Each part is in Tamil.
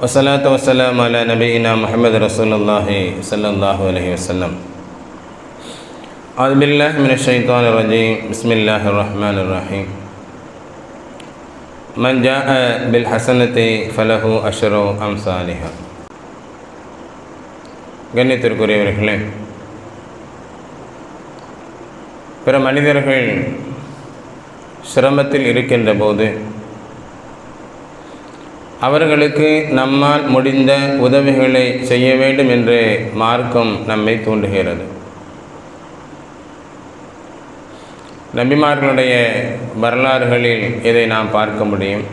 والصلاة والسلام على نبينا محمد رسول الله صلى الله عليه وسلم أعوذ بالله من الشيطان الرجيم بسم الله الرحمن الرحيم من جاء بالحسنة فله أشر أمثالها கண்ணியத்திற்குரியவர்களே பிற மனிதர்கள் சிரமத்தில் இருக்கின்ற போது அவர்களுக்கு நம்மால் முடிந்த உதவிகளை செய்ய வேண்டும் என்று மார்க்கம் நம்மை தூண்டுகிறது. நபிமார்களுடைய வரலாறுகளில் இதை நாம் பார்க்க முடியும்.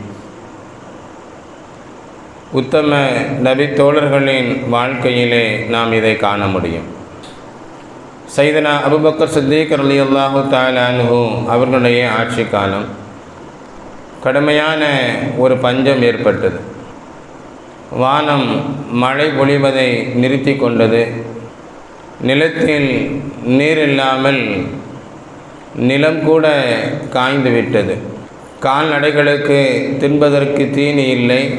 உத்தம நபி தோழர்களின் வாழ்க்கையிலே நாம் இதை காண முடியும். சைதனா அபுபக்கர் சித்திக் அலி அல்லாஹு தாலானு அவர்களுடைய ஆட்சி காலம் கடுமையான ஒரு பஞ்சம் ஏற்பட்டது. வானம் மழை பொழிவதை நிறுத்தி கொண்டது. நிலத்தில் நீர் இல்லாமல் நிலம் கூட காய்ந்து விட்டது. கால்நடைகளுக்கு தின்பதற்கு தீனி இல்லை.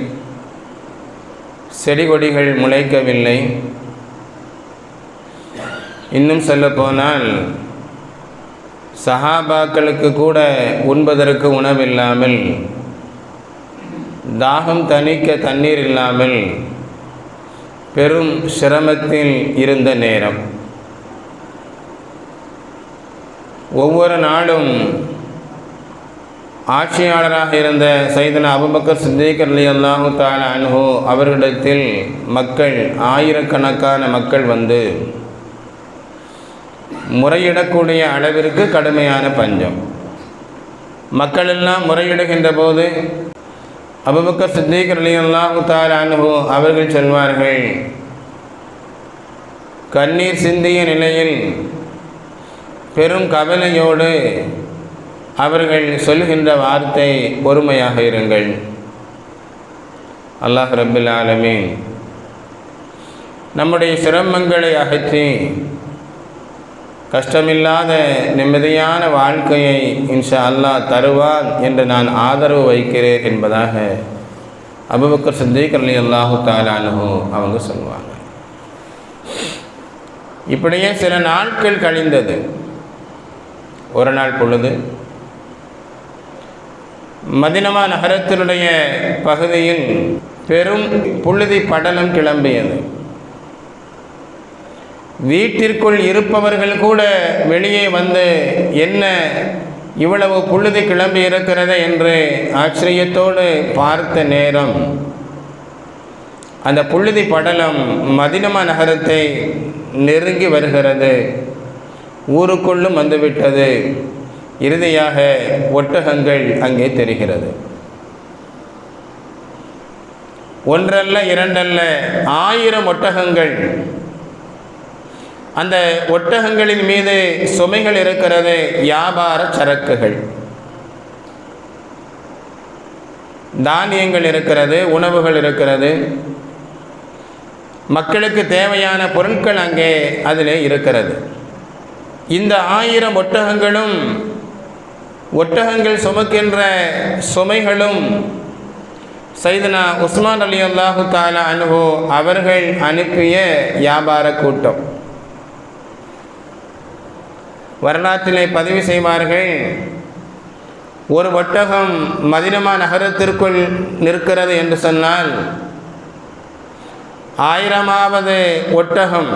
செடி கொடிகள் முளைக்கவில்லை. இன்னும் சொல்லப்போனால் சஹாபாக்களுக்கு கூட உண்பதற்கு உணவில்லாமல் தாகம் தணிக்க தண்ணீர் இல்லாமல் பெரும் சிரமத்தில் இருந்த நேரம். ஒவ்வொரு நாளும் ஆட்சியாளராக இருந்த சைதன அபுபக்கர் சித்திக் அலி அல்லாஹு தால அனுஹோ அவர்களிடத்தில் மக்கள் ஆயிரக்கணக்கான மக்கள் வந்து முறையிடக்கூடிய அளவிற்கு கடுமையான பஞ்சம். மக்களெல்லாம் முறையிடுகின்ற போது அபுபக்க சித்திக் அலி அல்லாஹு அவர்கள் சொல்வார்கள் கண்ணீர் சிந்திய நிலையில் பெரும் கவலையோடு அவர்கள் சொல்கின்ற வார்த்தை பொறுமையாக இருங்கள். அல்லாஹ் ரபில் ஆலமே நம்முடைய சிரமங்களை அகற்றி கஷ்டமில்லாத நிம்மதியான வாழ்க்கையை இன்ஷா அல்லாஹ் தருவார் என்று நான் ஆதரவு வைக்கிறேன் என்பதாக அபுபக்கர் சித்திக் அலி அல்லாஹு தாலானு அவங்க சொல்லுவாங்க. இப்படியே சில நாட்கள் கழிந்தது. ஒரு நாள் பொழுது மதினமா நகரத்தினுடைய பகுதியில் பெரும் புழுதி படலம் கிளம்பியது. வீட்டிற்குள் இருப்பவர்கள் கூட வெளியே வந்து என்ன இவ்வளவு புழுதி கிளம்பி இருக்கிறது என்று ஆச்சரியத்தோடு பார்த்த நேரம். அந்த புழுதி படலம் மதினமா நகரத்தை நெருங்கி வருகிறது. ஊருக்குள்ளும் வந்துவிட்டது. இறுதியாக ஒட்டகங்கள் அங்கே தெரிகிறது. ஒன்றல்ல இரண்டல்ல ஆயிரம் ஒட்டகங்கள் அந்த ஒட்டகங்களின் மீது சுமைகள் இருக்கிறது வியாபார சரக்குகள். தானியங்கள் இருக்கிறது உணவுகள் இருக்கிறது. மக்களுக்கு தேவையான பொருட்கள் அங்கே அதில் இருக்கிறது. இந்த ஆயிரம் ஒட்டகங்களும் ஒட்டகங்கள் சுமக்கின்ற சுமைகளும் சைதனா உஸ்மான் அலி அல்லாஹு தாலா அனுபோ அவர்கள் அனுப்பிய வியாபார கூட்டம். வரலாற்றிலே பதிவு செய்வார்கள். ஒரு ஒட்டகம் மதினமா நகரத்திற்குள் நிற்கிறது என்று சொன்னால் ஆயிரமாவது ஒட்டகம்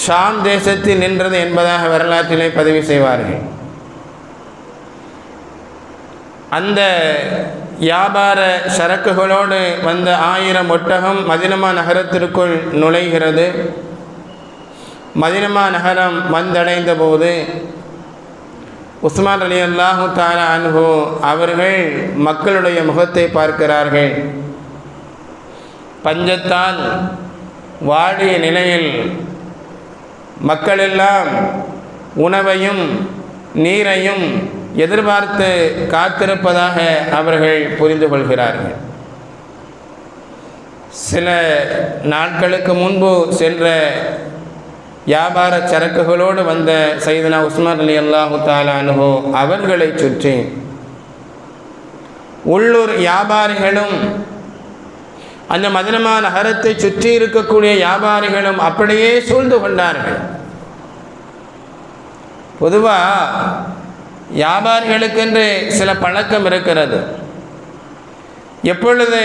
ஷாம் தேசத்தில் நின்றது என்பதாக வரலாற்றிலே பதிவு செய்வார்கள். அந்த வியாபார சரக்குகளோடு வந்த ஆயிரம் ஒட்டகம் மதினமா நகரத்திற்குள் நுழைகிறது. மதினமா நகரம் வந்தடைந்த போது உஸ்மான் அலி அல்லாஹு தாலா அன்ஹு அவர்கள் மக்களுடைய முகத்தை பார்க்கிறார்கள். பஞ்சத்தால் வாடிய நிலையில் மக்களெல்லாம் உணவையும் நீரையும் எதிர்பார்த்து காத்திருப்பதாக அவர்கள் புரிந்து கொள்கிறார்கள். சில நாட்களுக்கு முன்பு சென்ற வியாபார சரக்குகளோடு வந்த சைதனா உஸ்மான் அலி அல்லாஹு தாலானுகோ அவர்களை சுற்றி உள்ளூர் வியாபாரிகளும் அந்த மதுரமா நகரத்தை சுற்றி இருக்கக்கூடிய வியாபாரிகளும் அப்படியே சூழ்ந்து கொண்டார்கள். பொதுவாக வியாபாரிகளுக்கென்று சில பழக்கம் இருக்கிறது. எப்பொழுது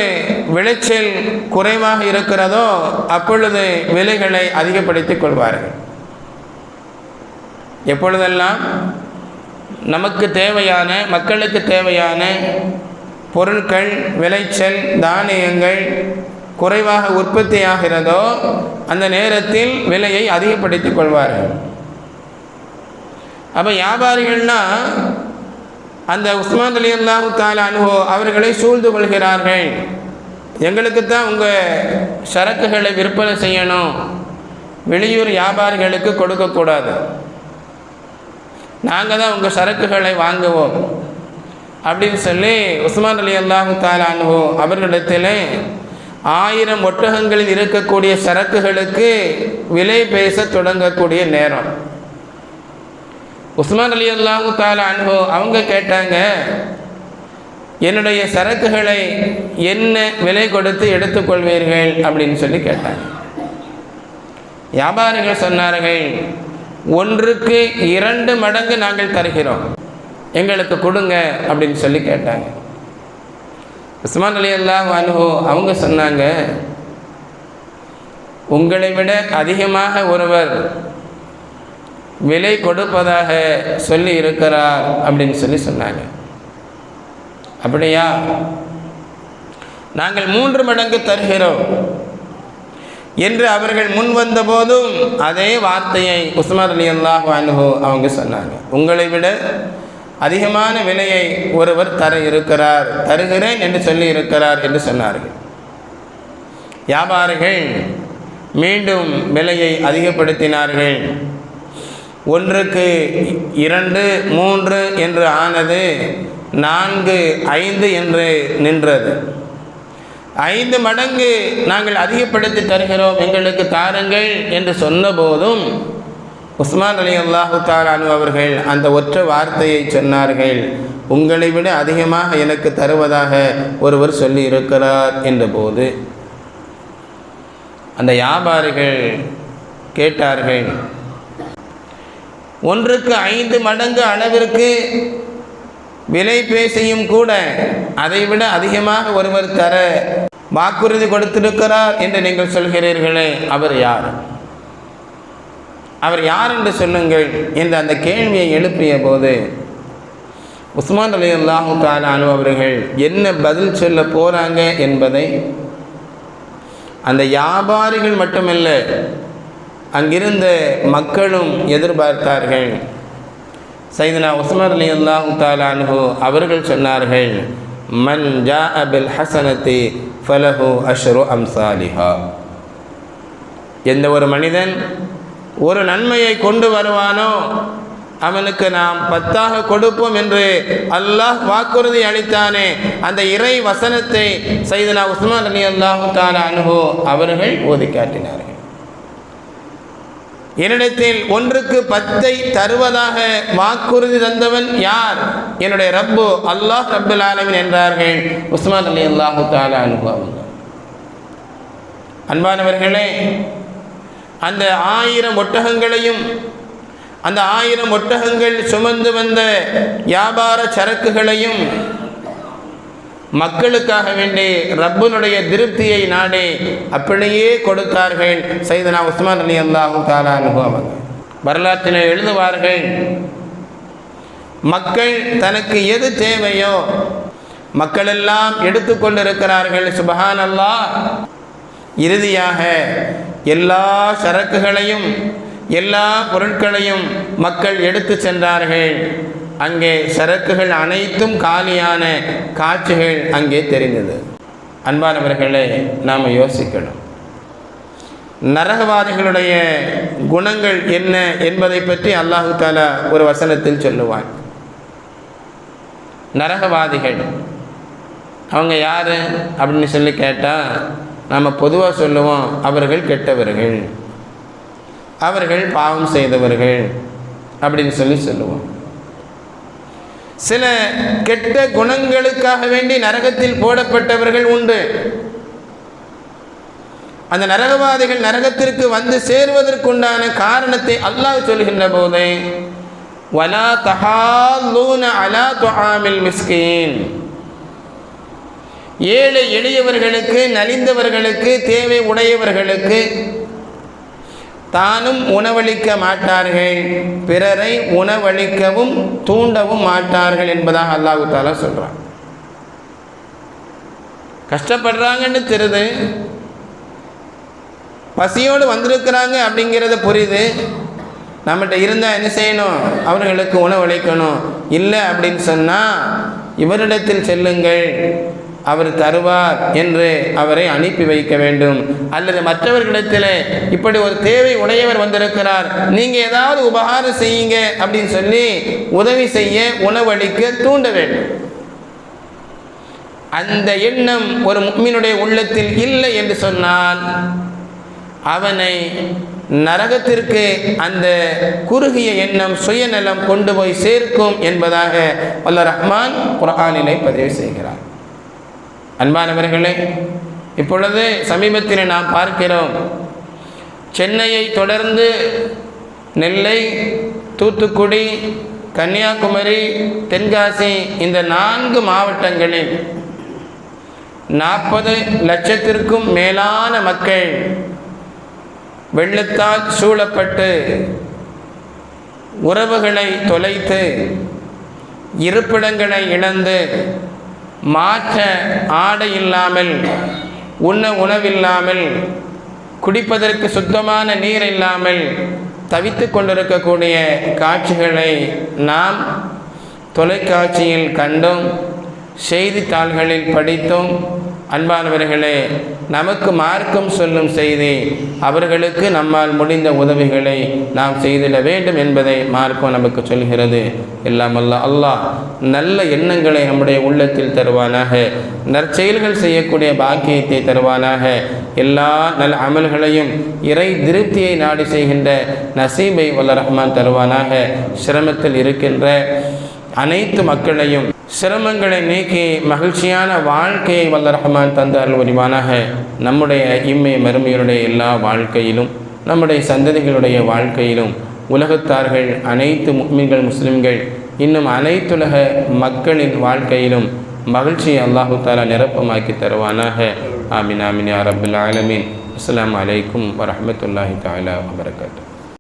விளைச்சல் குறைவாக இருக்கிறதோ அப்பொழுது விலைகளை அதிகப்படுத்திக் கொள்வார்கள். எப்பொழுதெல்லாம் நமக்கு தேவையான மக்களுக்கு தேவையான பொருட்கள் விளைச்சல் தானியங்கள் குறைவாக உற்பத்தி ஆகிறதோ அந்த நேரத்தில் விலையை அதிகப்படுத்திக் கொள்வார்கள். அப்போ வியாபாரிகள்னால் அந்த உஸ்மான் அலி அல்லாஹு தாலா அவர்களை சூழ்ந்து கொள்கிறார்கள். எங்களுக்கு தான் உங்கள் சரக்குகளை விற்பனை செய்யணும். வெளியூர் வியாபாரிகளுக்கு கொடுக்கக்கூடாது. நாங்கள் தான் உங்கள் சரக்குகளை வாங்குவோம். அப்படின்னு சொல்லி உஸ்மான் அலி அல்லாஹு தாலா அவர்களிடத்தில் ஆயிரம் ஒட்டகங்களில் இருக்கக்கூடிய சரக்குகளுக்கு விலை பேச தொடங்கக்கூடிய நேரம். உஸ்மான் அலி அல்லாஹு தாலா அனுபவ அவங்க கேட்டாங்க என்னுடைய சரக்குகளை என்ன விலை கொடுத்து எடுத்துக்கொள்வீர்கள் அப்படின்னு சொல்லி கேட்டாங்க. வியாபாரிகள் சொன்னார்கள் ஒன்றுக்கு இரண்டு மடங்கு நாங்கள் தருகிறோம். எங்களுக்கு கொடுங்க அப்படின்னு சொல்லி கேட்டாங்க. உஸ்மான் அலி அல்லாஹ் அனுபவ அவங்க சொன்னாங்க உங்களை விட அதிகமாக ஒருவர் விலை கொடுப்பதாக சொல்லி இருக்கிறார் அப்படின்னு சொல்லி சொன்னாங்க. அப்படியா? நாங்கள் மூன்று மடங்கு தருகிறோம். என்று அவர்கள் முன் வந்த போதும் அதே வார்த்தையை உஸ்மான் அலி அல்லாஹ் அனுகோ அவங்க சொன்னாங்க. உங்களை விட அதிகமான விலையை ஒருவர் தர இருக்கிறார் தருகிறேன் என்று சொல்லி இருக்கிறார் என்று சொன்னார்கள். வியாபாரிகள் மீண்டும் விலையை அதிகப்படுத்தினார்கள். ஒன்றுக்கு இரண்டு மூன்று என்று ஆனது நான்கு ஐந்து என்று நின்றது. ஐந்து மடங்கு நாங்கள் அதிகப்படுத்தி தருகிறோம் எங்களுக்கு தாருங்கள் என்று சொன்னபோதும் உஸ்மான் அலி அல்லாஹு தாலானு அவர்கள் அந்த ஒற்றை வார்த்தையை சொன்னார்கள். உங்களை விட அதிகமாக எனக்கு தருவதாக ஒருவர் சொல்லி இருக்கிறார் என்றபோது அந்த வியாபாரிகள் கேட்டார்கள் ஒன்றுக்கு ஐந்து மடங்கு அளவிற்கு விலை பேசியும் கூட அதைவிட அதிகமாக ஒருவர் தர வாக்குறுதி கொடுத்திருக்கிறார் என்று நீங்கள் சொல்கிறீர்களே அவர் யார்? அவர் யார் என்று சொல்லுங்கள் என்று அந்த கேள்வியை எழுப்பிய போது உஸ்மான் அலி அல்லாஹு தாலானு அவர்கள் என்ன பதில் சொல்ல போகிறாங்க என்பதை அந்த வியாபாரிகள் மட்டுமல்ல அங்கிருந்த மக்களும் எதிர்பார்த்தார்கள். சைதனா உஸ்மர் அலி அல்லாஹு தாலானு அவர்கள் சொன்னார்கள் மன் ஜா அபில் ஹசனத்தி ஃபலஹு அஷ்ரு அம்சாலிஹா. எந்த ஒரு மனிதன் ஒரு நன்மையை கொண்டு வருவானோ அவனுக்கு நாம் பத்தாக கொடுப்போம் என்று அல்லாஹ் வாக்குறுதி அளித்தானே அந்த இறை வசனத்தை சைதனா உஸ்மான் அலி அல்லாஹு தாலா அனுஹோ அவர்கள் ஓதி காட்டினார்கள் என்னிடத்தில் ஒன்றுக்கு பத்தை தருவதாக வாக்குறுதி தந்தவன் யார்? என்னுடைய ரப்பு அல்லாஹ் ரப்புல் ஆலமின் என்றார்கள். உஸ்மான் அலி அல்லாஹு தாலா அன்பானவர்களே அந்த ஆயிரம் ஒட்டகங்களையும் அந்த ஆயிரம் ஒட்டகங்கள் சுமந்து வந்த வியாபார சரக்குகளையும் மக்களுக்காக வேண்டி ரப்பனுடைய திருப்தியை நாடி அப்படியே கொடுத்தார்கள் சைதனா உஸ்மான் அலி அல்லாஹு தாலா அனுபவம் வரலாற்றில் எழுதுவார்கள் மக்கள் தனக்கு எது தேவையோ மக்களெல்லாம் எடுத்துக்கொண்டிருக்கிறார்கள் சுபஹான் அல்லா இறுதியாக எல்லா சரக்குகளையும் எல்லா பொருட்களையும் மக்கள் எடுத்து சென்றார்கள். அங்கே சரக்குகள் அனைத்தும் காலியான காட்சிகள் அங்கே தெரிந்தது. அன்பானவர்களே நாம் யோசிக்கணும். நரகவாதிகளுடைய குணங்கள் என்ன என்பதை பற்றி அல்லாஹு தாலா ஒரு வசனத்தில் சொல்லுவான். நரகவாதிகள் அவங்க யார் அப்படின்னு சொல்லி கேட்டால் நம்ம பொதுவாக சொல்லுவோம் அவர்கள் கெட்டவர்கள். அவர்கள் பாவம் செய்தவர்கள் அப்படின்னு சொல்லி சொல்லுவோம். சில கெட்ட குணங்களுக்காக வேண்டி நரகத்தில் போடப்பட்டவர்கள் உண்டு. அந்த நரகவாதிகள் நரகத்திற்கு வந்து சேருவதற்குண்டான காரணத்தை அல்லாஹ் சொல்கின்ற போதே வலா தஹாலூன அலா துஹாமில் மிஸ்கீன். ஏழை எளியவர்களுக்கு நலிந்தவர்களுக்கு தேவை உடையவர்களுக்கு தானும் உணவளிக்க மாட்டார்கள். பிறரை உணவளிக்கவும் தூண்டவும் மாட்டார்கள் என்பதாக அல்லாஹு தாலா சொல்கிறான் கஷ்டப்படுறாங்கன்னு தெரியுது பசியோடு வந்திருக்கிறாங்க அப்படிங்கிறத புரியுது நம்மகிட்ட இருந்தால் என்ன செய்யணும்? அவர்களுக்கு உணவளிக்கணும். இல்லை அப்படின்னு சொன்னால் இவரிடத்தில் செல்லுங்கள். அவர் தருவார் என்று அவரை அனுப்பி வைக்க வேண்டும். அல்லது மற்றவர்களிடத்தில் இப்படி ஒரு தேவை உடையவர் வந்திருக்கிறார். நீங்கள் ஏதாவது உபகாரம் செய்யுங்க அப்படின்னு சொல்லி உதவி செய்ய உணவளிக்க தூண்ட வேண்டும். அந்த எண்ணம் ஒரு முக்மினுடைய உள்ளத்தில் இல்லை என்று சொன்னால் அவனை நரகத்திற்கு அந்த குறுகிய எண்ணம் சுயநலம் கொண்டு போய் சேர்க்கும் என்பதாக வல்ல ரஹ்மான் குரானிலே பதிவு செய்கிறார். அன்பானவர்களே இப்பொழுது சமீபத்தில் நாம் பார்க்கிறோம் சென்னையை தொடர்ந்து நெல்லை தூத்துக்குடி கன்னியாகுமரி தென்காசி இந்த நான்கு மாவட்டங்களில் நாற்பது லட்சத்திற்கும் மேலான மக்கள் வெள்ளத்தால் சூழப்பட்டு உறவுகளை தொலைத்து இருப்பிடங்களை இழந்து மாற்ற ஆடை இல்லாமல் உண்ண உணவில்லாமல் குடிப்பதற்கு சுத்தமான நீர் இல்லாமல் தவித்து கொண்டிருக்கக்கூடிய காட்சிகளை நாம் தொலைக்காட்சியில் கண்டும் செய்தித்தாள்களில் படித்தோம் அன்பானவர்களே நமக்கு மார்க்கம் சொல்லும் செய்தி அவர்களுக்கு நம்மால் முடிந்த உதவிகளை நாம் செய்திட வேண்டும் என்பதை மார்க்கம் நமக்கு சொல்கிறது. எல்லாம் அல்லாஹ் நல்ல எண்ணங்களை நம்முடைய உள்ளத்தில் தருவானாக. நற்செயல்கள் செய்யக்கூடிய பாக்கியத்தை தருவானாக. எல்லா நல்ல அமல்களையும் இறை திருப்தியை நாடி செய்கின்ற நசீபை வல்ல ரஹ்மான் தருவானாக. சிரமத்தில் இருக்கின்ற அனைத்து மக்களையும் சிரமங்களை நீக்கி மகிழ்ச்சியான வாழ்க்கையை வல்ல ரஹ்மான் தந்தார்கள் அருள் நம்முடைய இம்மை மருமையருடைய எல்லா வாழ்க்கையிலும் நம்முடைய சந்ததிகளுடைய வாழ்க்கையிலும் உலகத்தார்கள் அனைத்து முக்மீன்கள் முஸ்லிம்கள் இன்னும் அனைத்துலக மக்களின் வாழ்க்கையிலும் மகிழ்ச்சியை அல்லாஹு தாலா நிரப்பமாக்கி தருவானாக. ஆமின் ஆமின் யா ஆலமீன். அஸ்லாம் அலைக்கும் வரமத்துல்லாஹி தாலா வபரகாத்துஹு.